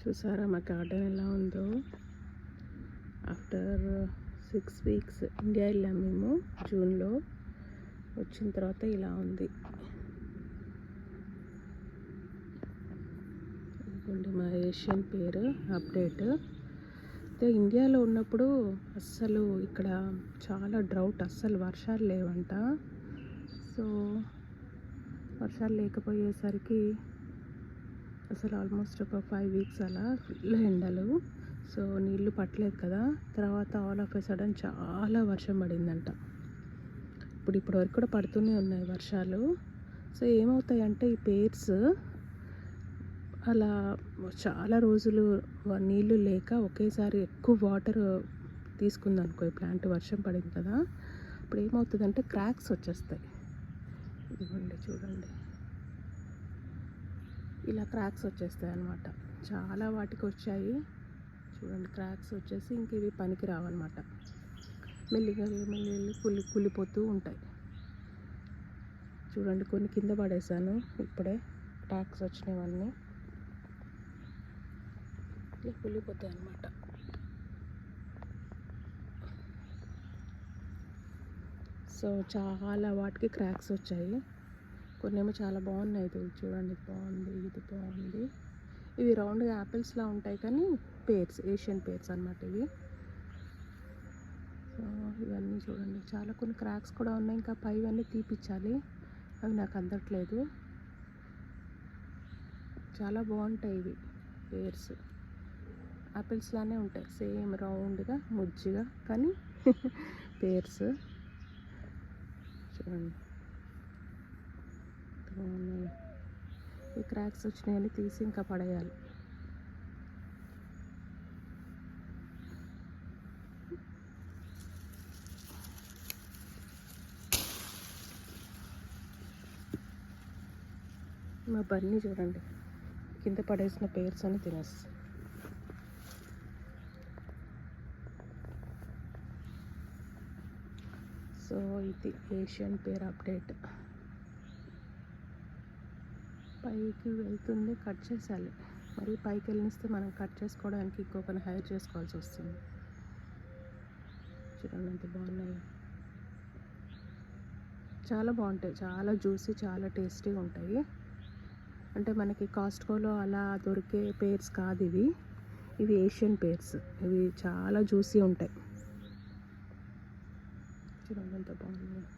చూసారా మా గార్డెన్ ఎలా ఉందో? ఆఫ్టర్ సిక్స్ వీక్స్ ఇండియా వెళ్ళాం మేము జూన్లో. వచ్చిన తర్వాత ఇలా ఉంది. ఇదిగోండి మా ఏషియన్ పేరు అప్డేట్. అయితే ఇండియాలో ఉన్నప్పుడు అస్సలు ఇక్కడ చాలా డ్రౌట్ అస్సలు వర్షాలు లేవంట. సో వర్షాలు లేకపోయేసరికి అసలు ఆల్మోస్ట్ ఒక ఫైవ్ వీక్స్ అలా ఫుల్ ఎండలు. సో నీళ్ళు పట్టలేదు కదా. తర్వాత ఆల్ ఆఫ్ ఎ సడన్ చాలా వర్షం పడిందంట. ఇప్పుడు ఇప్పటి వరకు కూడా పడుతూనే ఉన్నాయి వర్షాలు. సో ఏమవుతాయంటే ఈ పేర్స్ అలా చాలా రోజులు నీళ్ళు లేక ఒకేసారి ఎక్కువ వాటర్ తీసుకుందనుకో ఈ ప్లాంట్ వర్షం పడింది కదా. ఇప్పుడు ఏమవుతుందంటే క్రాక్స్ వచ్చేస్తాయి. ఇదిగోండి చూడండి. ఇలా క్రాక్స్ వచ్చేస్తాయి అనమాట చాలా వాటికి వచ్చాయి. చూడండి క్రాక్స్ వచ్చేసి ఇంక ఇవి పనికి రావన్నమాట. మెల్లిగా మెల్లి కులి కులిపోతూ ఉంటాయి. చూడండి కొన్ని కింద పడేసాను ఇప్పుడే. క్రాక్స్ వచ్చినవన్నీ. ఇట్లా కులిపోతాయి అన్నమాట. సో చాలా వాటికి క్రాక్స్ వచ్చాయి. కొన్నేమో చాలా బాగున్నాయి ఇది చూడండి బాగుంది ఇది బాగుంది. ఇవి రౌండ్గా యాపిల్స్లా ఉంటాయి కానీ పేర్స్ ఏషియన్ పేర్స్ అన్నమాట ఇవి. సో ఇవన్నీ చూడండి. చాలా కొన్ని క్రాక్స్ కూడా ఉన్నాయి. ఇంకా పైవన్నీ తీపిచ్చాలి. అవి నాకు అందట్లేదు. చాలా బాగుంటాయి ఇవి పేర్స్. యాపిల్స్ లానే ఉంటాయి. సేమ్ రౌండ్గా ముజ్జిగా కానీ పేర్స్. చూడండి. బాగున్నాయి ఈ క్రాక్స్ వచ్చినాయని తీసి ఇంకా పడేయాలి. మా బన్నీ చూడండి కింద పడేసిన పేర్స్ అని తినేసి. సో ఇది ఏషియన్ పేర్ అప్డేట్. పైకి వెళ్తుంది కట్ చేసేయాలి. మరి పైకి వెళ్ళిస్తే మనం కట్ చేసుకోవడానికి ఇంకొకరిని హైర్ చేసుకోవాల్సి వస్తుంది. చూడండి ఎంత బాగున్నాయి. చాలా బాగుంటాయి. చాలా జ్యూసీ చాలా టేస్టీగా ఉంటాయి. అంటే మనకి కాస్ట్కోలో అలా దొరికే పేర్స్ కాదు ఇవి. ఇవి ఏషియన్ పేర్స్. ఇవి చాలా జ్యూసీ ఉంటాయి. చూడండి ఎంత బాగున్నాయి.